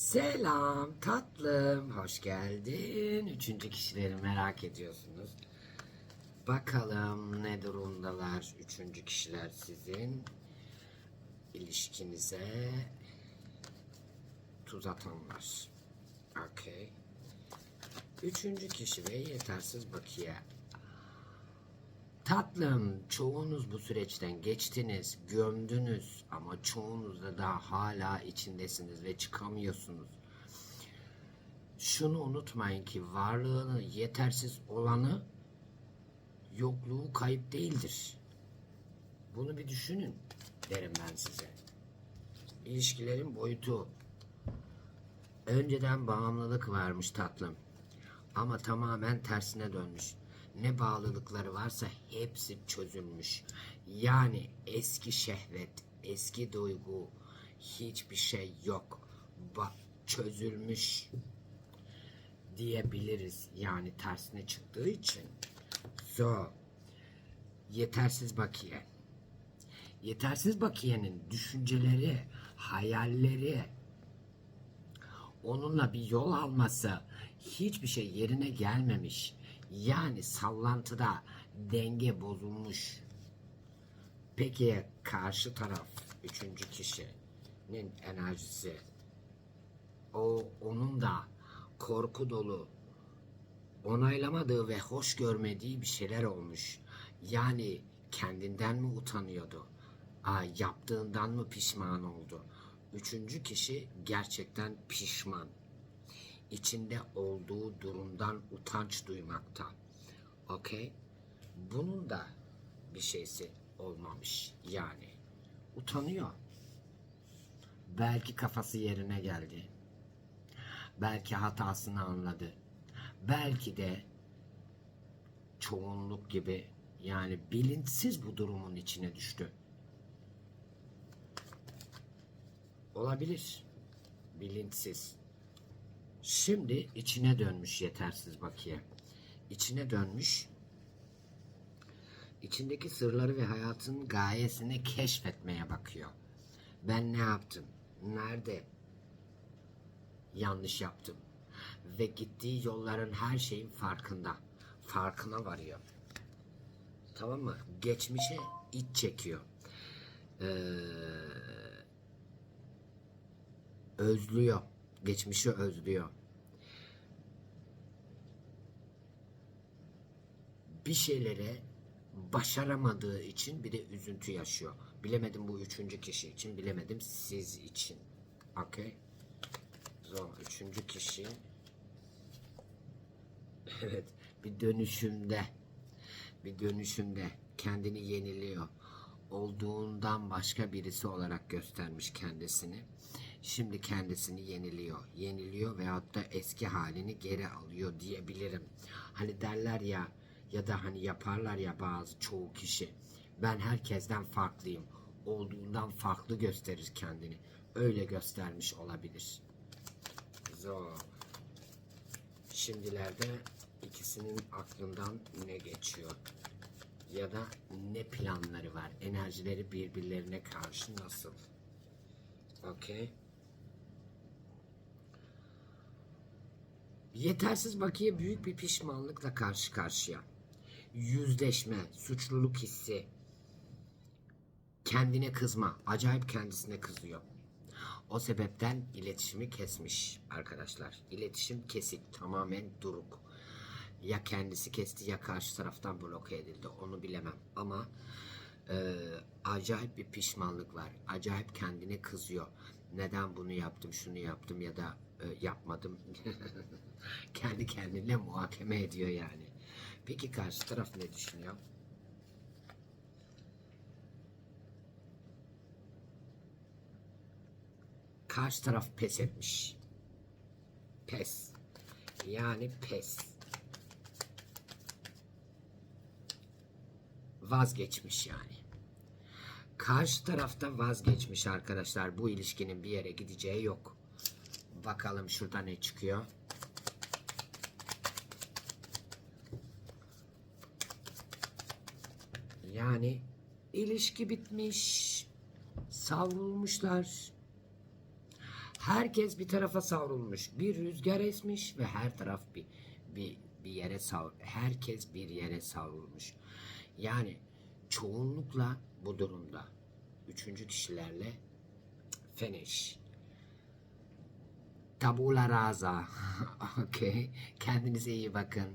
Selam tatlım, hoş geldin. Üçüncü kişileri merak ediyorsunuz. Bakalım ne durumdalar üçüncü kişiler sizin ilişkinize tuz atanlar. Okey. Üçüncü kişi ve yetersiz bakiye. Tatlım, çoğunuz bu süreçten geçtiniz, gömdünüz ama çoğunuz da daha hala içindesiniz ve çıkamıyorsunuz. Şunu unutmayın ki varlığını yetersiz olanı yokluğu kayıp değildir. Bunu bir düşünün derim ben size. İlişkilerin boyutu. Önceden bağımlılık varmış tatlım. Ama tamamen tersine dönmüş. Ne bağlılıkları varsa hepsi çözülmüş. Yani eski şehvet, eski duygu, hiçbir şey yok. Bak çözülmüş diyebiliriz. Yani tersine çıktığı için. So, yetersiz bakiye. Yetersiz bakiyenin düşünceleri, hayalleri, onunla bir yol alması hiçbir şey yerine gelmemiş. Yani sallantıda denge bozulmuş. Peki karşı taraf üçüncü kişinin enerjisi o onun da korku dolu onaylamadığı ve hoş görmediği bir şeyler olmuş. Yani kendinden mi utanıyordu? Aa, yaptığından mı pişman oldu? Üçüncü kişi gerçekten pişman. İçinde olduğu durumdan utanç duymakta. Okey? Bunun da bir şeysi olmamış yani. Utanıyor. Belki kafası yerine geldi. Belki hatasını anladı. Belki de çoğunluk gibi yani bilinçsiz bu durumun içine düştü. Olabilir. Bilinçsiz. Şimdi içine dönmüş yetersiz bakiye. İçine dönmüş. İçindeki sırları ve hayatın gayesini keşfetmeye bakıyor. Ben ne yaptım? Nerede yanlış yaptım? Ve gittiği yolların her şeyin farkında. Farkına varıyor. Tamam mı? Geçmişe iç çekiyor. Ee, özlüyor. Geçmişi özlüyor. Bir şeylere başaramadığı için bir de üzüntü yaşıyor. Bilemedim bu üçüncü kişi için, bilemedim siz için. Okey. So, üçüncü kişi. Evet, bir dönüşümde, bir dönüşümde kendini yeniliyor. Olduğundan başka birisi olarak göstermiş kendisini. Şimdi kendisini yeniliyor. Yeniliyor veyahut da eski halini geri alıyor diyebilirim. Hani derler ya ya da hani yaparlar ya bazı çoğu kişi. Ben herkesten farklıyım. Olduğundan farklı gösterir kendini. Öyle göstermiş olabilir. Zor. Şimdilerde ikisinin aklından ne geçiyor? Ya da ne planları var? Enerjileri birbirlerine karşı nasıl? Okey. Yetersiz bakiye büyük bir pişmanlıkla karşı karşıya. Yüzleşme, suçluluk hissi, kendine kızma, acayip kendisine kızıyor. O sebepten iletişimi kesmiş arkadaşlar. İletişim kesik, tamamen duruk. Ya kendisi kesti ya karşı taraftan bloke edildi onu bilemem. Ama e, acayip bir pişmanlık var. Acayip kendine kızıyor. Neden bunu yaptım, şunu yaptım ya da e, yapmadım. Kendi kendine muhakeme ediyor yani. Peki karşı taraf ne düşünüyor? Karşı taraf pes etmiş. Pes. Yani pes. Vazgeçmiş yani. Karşı tarafta vazgeçmiş arkadaşlar. Bu ilişkinin bir yere gideceği yok. Bakalım şurada ne çıkıyor. Yani ilişki bitmiş. Savrulmuşlar. Herkes bir tarafa savrulmuş. Bir rüzgar esmiş ve her taraf bir bir bir yere savr herkes bir yere savrulmuş. Yani çoğunlukla bu durumda. Üçüncü kişilerle finish. Tabula rasa. Okey. Kendinize iyi bakın.